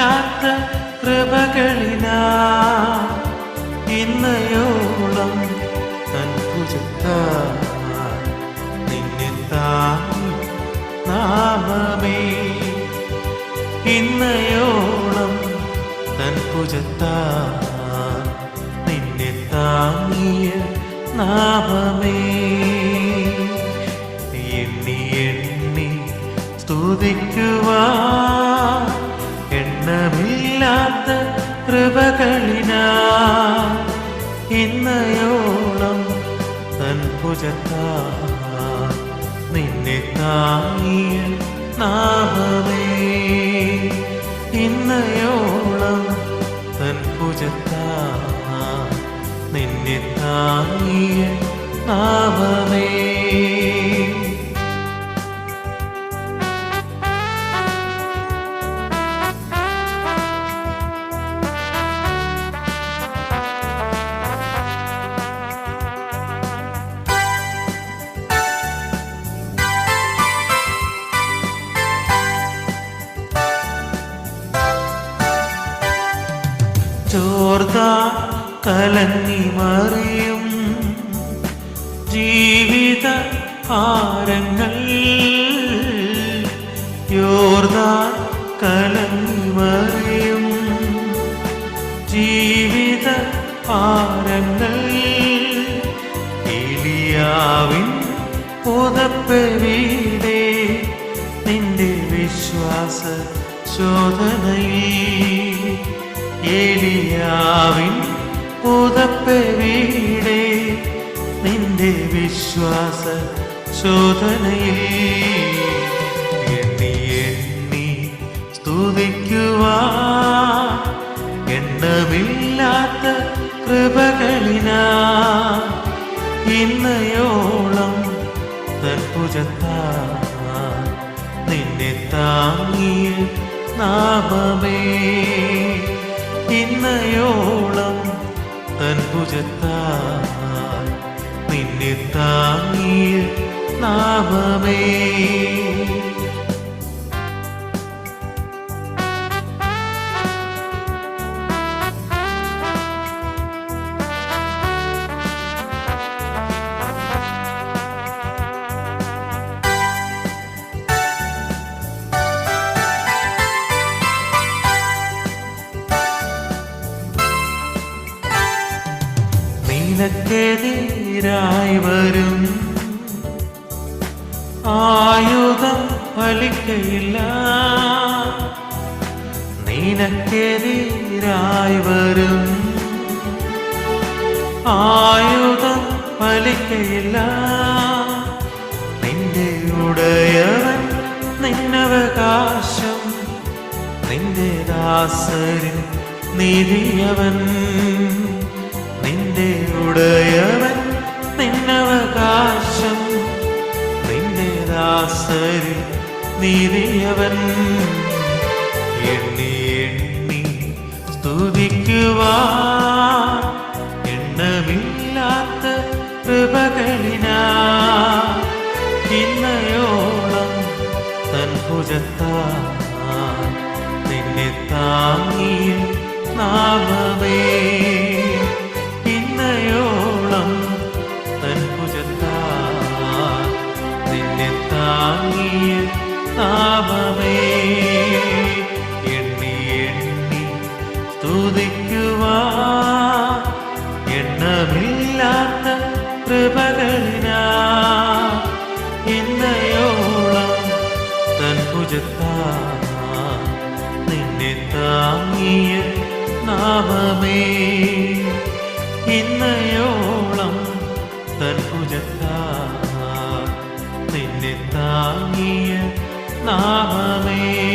എണ്ണമില്ലാത്ത കൃപകളിനാ ഇന്നയോളം തൻ ഭുജത്താ നിന്നെ താങ്ങി നാമമേ. ഇന്നയോളം തൻ ഭുജത്താ നിന്നെ താങ്ങിയ നാമമേ. എണ്ണി എണ്ണി സ്തുതിക്കുവാ ഇന്നയോളം തൻ ഭുജത്താ നിന്നെ താങ്ങിയ നാമമേ. ഇന്നയോളം തൻ ഭുജത്താ നിന്നെ താങ്ങിയ നാമമേ. ചോർദ കലങ്ങി മറിയും ജീവിത ആരങ്ങൾ. യോർദ കലങ്ങി മറിയും ജീവിത ആരങ്ങൾ. എലിയാവിൻ പുതപ്പെവിടെ നിന്റെ വിശ്വാസ ശോധനയിൽ ഏലിയാവിൻ പുതപ്പെവിടെ നിന്റെ വിശ്വാസ ശോധനയിൽ എണ്ണി എണ്ണി സ്തുതിക്കുവാ. എണ്ണമില്ലാത്ത കൃപകളിനാ ഇന്നയോളം തൽപുജത്താ നിന്നെ താങ്ങിയ നാമമേ. ഇന്നയോളം തൻ ഭുജത്താ നിന്നെ താങ്ങിയ നാമമേ. നിനക്കെതിരായി വരും. ആയുധം ഫലിക്കയില്ല. നിനക്കെതിരായി വരും. ആയുധം ഫലിക്കയില്ല. നിന്റെ ഉടയവൻ നിന്നവകാശം. നിന്റെ ദാസരിൻ നീതിയവൻ. ഉടയവൻ നിന്നവകാശം നിന്റെ ദാസരി നീതിയവൻ. എണ്ണി എണ്ണി സ്തുതിക്കുവാ എണ്ണമില്ലാത്ത കൃപകളിനാ. ഇന്നയോളം തൻ ഭുജത്താ നിന്നെ താങ്ങിയ നാമമേ. നിന്നെ താങ്ങിയ നാമമേ എണ്ണി എണ്ണി സ്തുതിക്കുവാ എണ്ണമില്ലാത്ത കൃപകളിനാ. ഇന്നയോളം തൻ ഭുജത്താ. നിന്നെ താങ്ങിയ നാമമേ. தாங்கிய நாமமே.